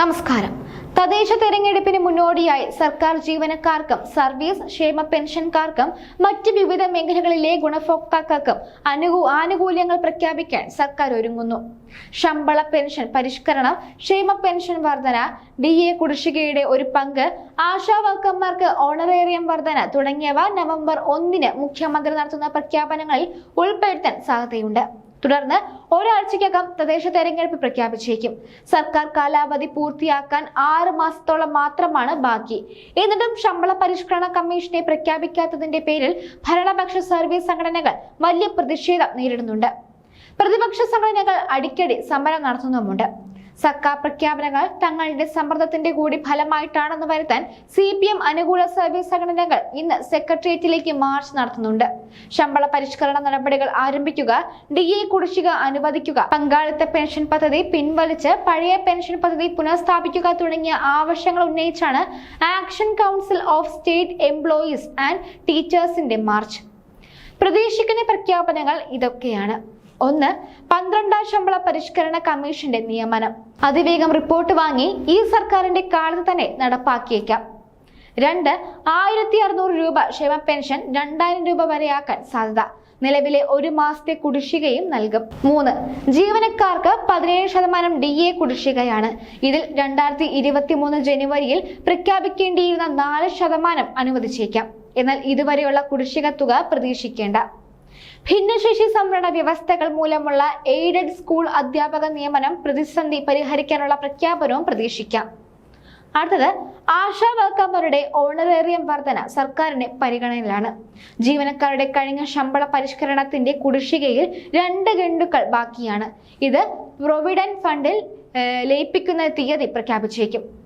നമസ്കാരം. തദ്ദേശ തെരഞ്ഞെടുപ്പിന് മുന്നോടിയായി സർക്കാർ ജീവനക്കാർക്കും സർവീസ് ക്ഷേമ പെൻഷൻകാർക്കും മറ്റ് വിവിധ മേഖലകളിലെ ഗുണഭോക്താക്കൾക്കും അനുകൂ ആനുകൂല്യങ്ങൾ പ്രഖ്യാപിക്കാൻ സർക്കാർ ഒരുങ്ങുന്നു. ശമ്പള പെൻഷൻ പരിഷ്കരണം ക്ഷേമ പെൻഷൻ വർധന ഡി എ കുടിശ്ശികയുടെ ഒരു പങ്ക് ആശാ വർക്കർമാർക്ക് ഓണറേറിയം വർധന തുടങ്ങിയവ നവംബർ ഒന്നിന് മുഖ്യമന്ത്രി നടത്തുന്ന പ്രഖ്യാപനങ്ങളിൽ ഉൾപ്പെടുത്താൻ സാധ്യതയുണ്ട്. തുടർന്ന് ഒരാഴ്ചയ്ക്കകം തദ്ദേശ തെരഞ്ഞെടുപ്പ് പ്രഖ്യാപിച്ചേക്കും. സർക്കാർ കാലാവധി പൂർത്തിയാക്കാൻ ആറ് മാസത്തോളം മാത്രമാണ് ബാക്കി. എന്നിട്ടും ശമ്പള പരിഷ്കരണ കമ്മീഷനെ പ്രഖ്യാപിക്കാത്തതിന്റെ പേരിൽ ഭരണപക്ഷ സർവീസ് സംഘടനകൾ വലിയ പ്രതിഷേധം നേരിടുന്നുണ്ട്. പ്രതിപക്ഷ സംഘടനകൾ അടിക്കടി സമരം നടത്തുന്നുമുണ്ട്. സർക്കാർ പ്രഖ്യാപനങ്ങൾ തങ്ങളുടെ സമ്മർദ്ദത്തിന്റെ കൂടി ഫലമായിട്ടാണെന്ന് വരുത്താൻ സി പി എം അനുകൂല സർവീസ് സംഘടനകൾ ഇന്ന് സെക്രട്ടേറിയറ്റിലേക്ക് മാർച്ച് നടത്തുന്നുണ്ട്. ശമ്പള പരിഷ്കരണ നടപടികൾ ആരംഭിക്കുക ഡി എ കുടിശ്ശിക അനുവദിക്കുക പങ്കാളിത്ത പെൻഷൻ പദ്ധതി പിൻവലിച്ച് പഴയ പെൻഷൻ പദ്ധതി പുനഃസ്ഥാപിക്കുക തുടങ്ങിയ ആവശ്യങ്ങൾ ഉന്നയിച്ചാണ് action council of state employees and ടീച്ചേഴ്സിന്റെ march. പ്രതീക്ഷിക്കുന്ന പ്രഖ്യാപനങ്ങൾ ഇതൊക്കെയാണ്. ഒന്ന് പന്ത്രണ്ടാം ശമ്പള പരിഷ്കരണ കമ്മീഷന്റെ നിയമനം. അതിവേഗം റിപ്പോർട്ട് വാങ്ങി ഈ സർക്കാരിന്റെ കാലത്ത് തന്നെ നടപ്പാക്കിയേക്കാം. രണ്ട് ആയിരത്തി അറുന്നൂറ് രൂപ ക്ഷേമ പെൻഷൻ രണ്ടായിരം രൂപ വരെയാക്കാൻ സാധ്യത. നിലവിലെ ഒരു മാസത്തെ കുടിശ്ശികയും നൽകും. മൂന്ന് ജീവനക്കാർക്ക് പതിനേഴ് ശതമാനം ഡി എ കുടിശ്ശികയാണ്. ഇതിൽ രണ്ടായിരത്തി ഇരുപത്തി മൂന്ന് ജനുവരിയിൽ പ്രഖ്യാപിക്കേണ്ടിയിരുന്ന നാല് ശതമാനം അനുവദിച്ചേക്കാം. എന്നാൽ ഇതുവരെയുള്ള കുടിശ്ശിക തുക പ്രതീക്ഷിക്കേണ്ട. ഭിന്നശേഷി സംവരണ വ്യവസ്ഥകൾ മൂലമുള്ള എയ്ഡഡ് സ്കൂൾ അധ്യാപക നിയമനം പ്രതിസന്ധി പരിഹരിക്കാനുള്ള പ്രഖ്യാപനവും പ്രതീക്ഷിക്കാം. അടുത്തത് ആശാ വർക്കർമാരുടെ ഓണറേറിയം വർധന സർക്കാരിന്റെ പരിഗണനയിലാണ്. ജീവനക്കാരുടെ കഴിഞ്ഞ ശമ്പള പരിഷ്കരണത്തിന്റെ കുടിശ്ശികയിൽ രണ്ട് ഗണ്ടുക്കൾ ബാക്കിയാണ്. ഇത് പ്രൊവിഡന്റ് ഫണ്ടിൽ ലയിപ്പിക്കുന്ന തീയതി പ്രഖ്യാപിച്ചേക്കും.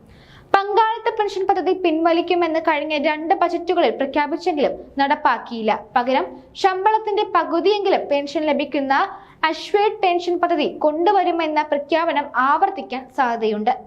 പങ്കാളിത്ത പെൻഷൻ പദ്ധതി പിൻവലിക്കുമെന്ന് കഴിഞ്ഞ രണ്ട് ബജറ്റുകളിൽ പ്രഖ്യാപിച്ചെങ്കിലും നടപ്പാക്കിയില്ല. പകരം ശമ്പളത്തിന്റെ പകുതിയെങ്കിലും പെൻഷൻ ലഭിക്കുന്ന അശ്വേഡ് പെൻഷൻ പദ്ധതി കൊണ്ടുവരുമെന്ന പ്രഖ്യാപനം ആവർത്തിക്കാൻ സാധ്യതയുണ്ട്.